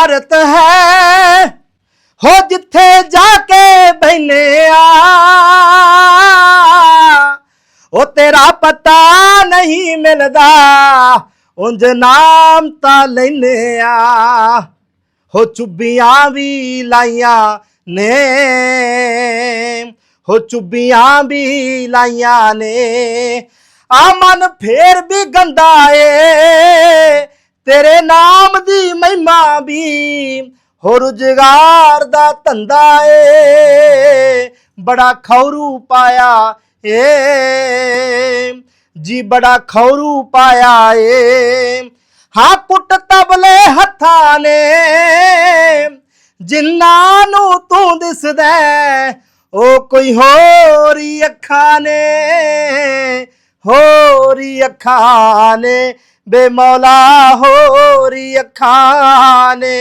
ਇਮਾਰਤ ਹੈ। ਹੋ ਜਿੱਥੇ ਜਾ ਕੇ ਬੈਨੇ ਆ। ਉਹ ਤੇਰਾ ਪਤਾ ਨਹੀਂ ਮਿਲਦਾ। ਉਂਝ ਨਾਮ ਤਾਂ ਲੈਨੇ ਆ। ਹੋ ਚੁੱਬੀਆਂ ਵੀ ਲਾਈਆਂ ਨੇ। ਹੋ ਚੁੱਬੀਆਂ ਵੀ ਲਾਈਆਂ ਨੇ। ਆ ਮਨ ਫੇਰ ਵੀ ਗੰਦਾ ਏ। ਤੇਰੇ ਨਾਮ ਦੀ ਮਹਿਮਾ ਵੀ ਹੋ ਰੁਜ਼ਗਾਰ ਦਾ ਧੰਦਾ ਏ। ਬੜਾ ਖੌਰੂ ਪਾਇਆ ਏ। ਜੀ ਬੜਾ ਖੌਰੂ ਪਾਇਆ ਏ। ਹਾਂ ਕੁੱਟ ਤਬਲੇ ਹੱਥਾਂ ਨੇ। ਜਿੰਨਾਂ ਨੂੰ ਤੂੰ ਦਿਸਦਾ ਉਹ ਕੋਈ ਹੋਰੀ ਅੱਖਾਂ ਨੇ। ਹੋਰੀ ਅੱਖਾਂ ਨੇ। ਬੇ ਮੌਲਾ ਹੋਰ ਹੀ ਅੱਖਾਂ ਨੇ।